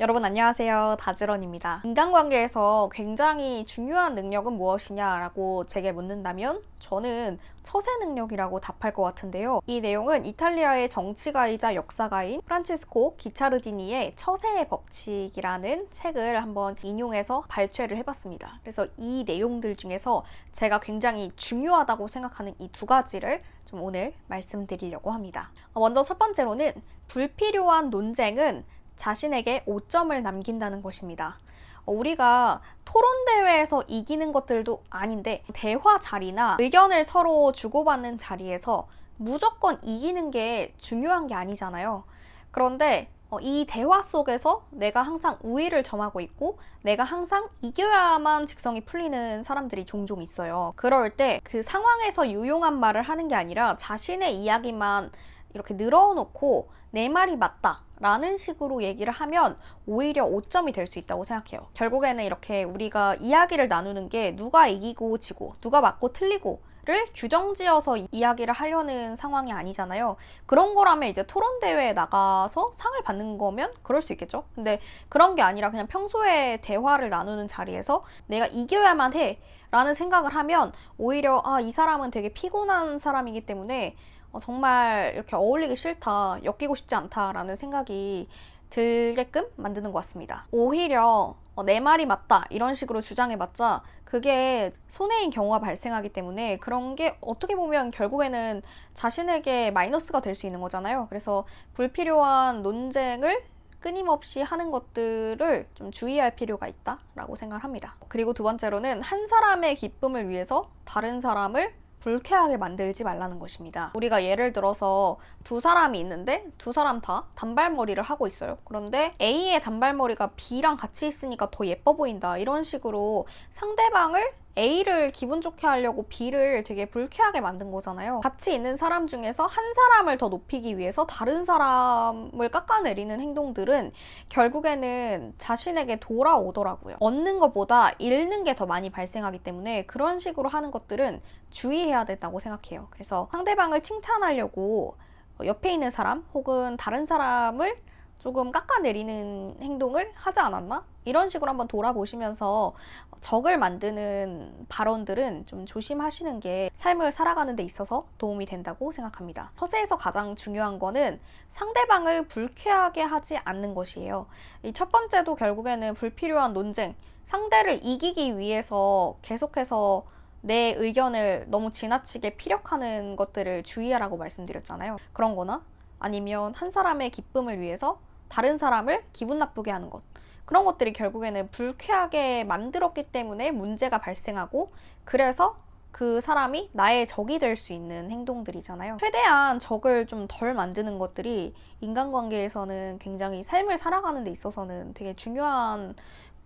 여러분 안녕하세요. 다즈런입니다. 인간관계에서 굉장히 중요한 능력은 무엇이냐라고 제게 묻는다면 저는 처세 능력이라고 답할 것 같은데요. 이 내용은 이탈리아의 정치가이자 역사가인 프란치스코 기차르디니의 처세의 법칙이라는 책을 한번 인용해서 발췌를 해봤습니다. 그래서 이 내용들 중에서 제가 굉장히 중요하다고 생각하는 이 두 가지를 좀 오늘 말씀드리려고 합니다. 먼저 첫 번째로는 불필요한 논쟁은 자신에게 오점을 남긴다는 것입니다. 어, 우리가 토론 대회에서 이기는 것들도 아닌데 대화 자리나 의견을 서로 주고받는 자리에서 무조건 이기는 게 중요한 게 아니잖아요. 그런데 어, 이 대화 속에서 내가 항상 우위를 점하고 있고 내가 항상 이겨야만 직성이 풀리는 사람들이 종종 있어요. 그럴 때 그 상황에서 유용한 말을 하는 게 아니라 자신의 이야기만 이렇게 늘어놓고 내 말이 맞다. 라는 식으로 얘기를 하면 오히려 오점이 될 수 있다고 생각해요. 결국에는 이렇게 우리가 이야기를 나누는 게 누가 이기고 지고, 누가 맞고 틀리고, 를 규정지어서 이야기를 하려는 상황이 아니잖아요. 그런 거라면 이제 토론 대회에 나가서 상을 받는 거면 그럴 수 있겠죠. 근데 그런 게 아니라 그냥 평소에 대화를 나누는 자리에서 내가 이겨야만 해 라는 생각을 하면 오히려 아, 이 사람은 되게 피곤한 사람이기 때문에 어, 정말 이렇게 어울리기 싫다, 엮이고 싶지 않다라는 생각이 들게끔 만드는 것 같습니다. 오히려 어, 내 말이 맞다 이런 식으로 주장해봤자 그게 손해인 경우가 발생하기 때문에 그런 게 어떻게 보면 결국에는 자신에게 마이너스가 될 수 있는 거잖아요. 그래서 불필요한 논쟁을 끊임없이 하는 것들을 좀 주의할 필요가 있다라고 생각합니다. 그리고 두 번째로는 한 사람의 기쁨을 위해서 다른 사람을 불쾌하게 만들지 말라는 것입니다. 우리가 예를 들어서 두 사람이 있는데 두 사람 다 단발머리를 하고 있어요. 그런데 A의 단발머리가 B랑 같이 있으니까 더 예뻐 보인다. 이런 식으로 상대방을 A를 기분 좋게 하려고 B를 되게 불쾌하게 만든 거잖아요. 같이 있는 사람 중에서 한 사람을 더 높이기 위해서 다른 사람을 깎아내리는 행동들은 결국에는 자신에게 돌아오더라고요. 얻는 것보다 잃는 게 더 많이 발생하기 때문에 그런 식으로 하는 것들은 주의해야 된다고 생각해요. 그래서 상대방을 칭찬하려고 옆에 있는 사람 혹은 다른 사람을 조금 깎아내리는 행동을 하지 않았나? 이런 식으로 한번 돌아보시면서 적을 만드는 발언들은 좀 조심하시는 게 삶을 살아가는 데 있어서 도움이 된다고 생각합니다. 서세에서 가장 중요한 거는 상대방을 불쾌하게 하지 않는 것이에요. 이 첫 번째도 결국에는 불필요한 논쟁, 상대를 이기기 위해서 계속해서 내 의견을 너무 지나치게 피력하는 것들을 주의하라고 말씀드렸잖아요. 그런 거나 아니면 한 사람의 기쁨을 위해서 다른 사람을 기분 나쁘게 하는 것. 그런 것들이 결국에는 불쾌하게 만들었기 때문에 문제가 발생하고 그래서 그 사람이 나의 적이 될 수 있는 행동들이잖아요. 최대한 적을 좀 덜 만드는 것들이 인간관계에서는 굉장히 삶을 살아가는 데 있어서는 되게 중요한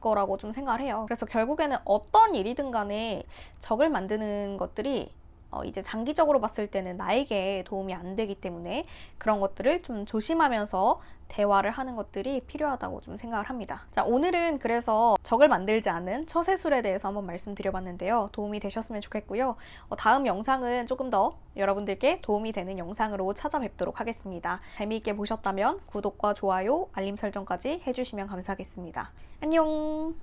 거라고 좀 생각을 해요. 그래서 결국에는 어떤 일이든 간에 적을 만드는 것들이 어, 이제 장기적으로 봤을 때는 나에게 도움이 안 되기 때문에 그런 것들을 좀 조심하면서 대화를 하는 것들이 필요하다고 좀 생각을 합니다. 자, 오늘은 그래서 적을 만들지 않는 처세술에 대해서 한번 말씀드려봤는데요. 도움이 되셨으면 좋겠고요. 어, 다음 영상은 조금 더 여러분들께 도움이 되는 영상으로 찾아뵙도록 하겠습니다. 재미있게 보셨다면 구독과 좋아요, 알림 설정까지 해주시면 감사하겠습니다. 안녕!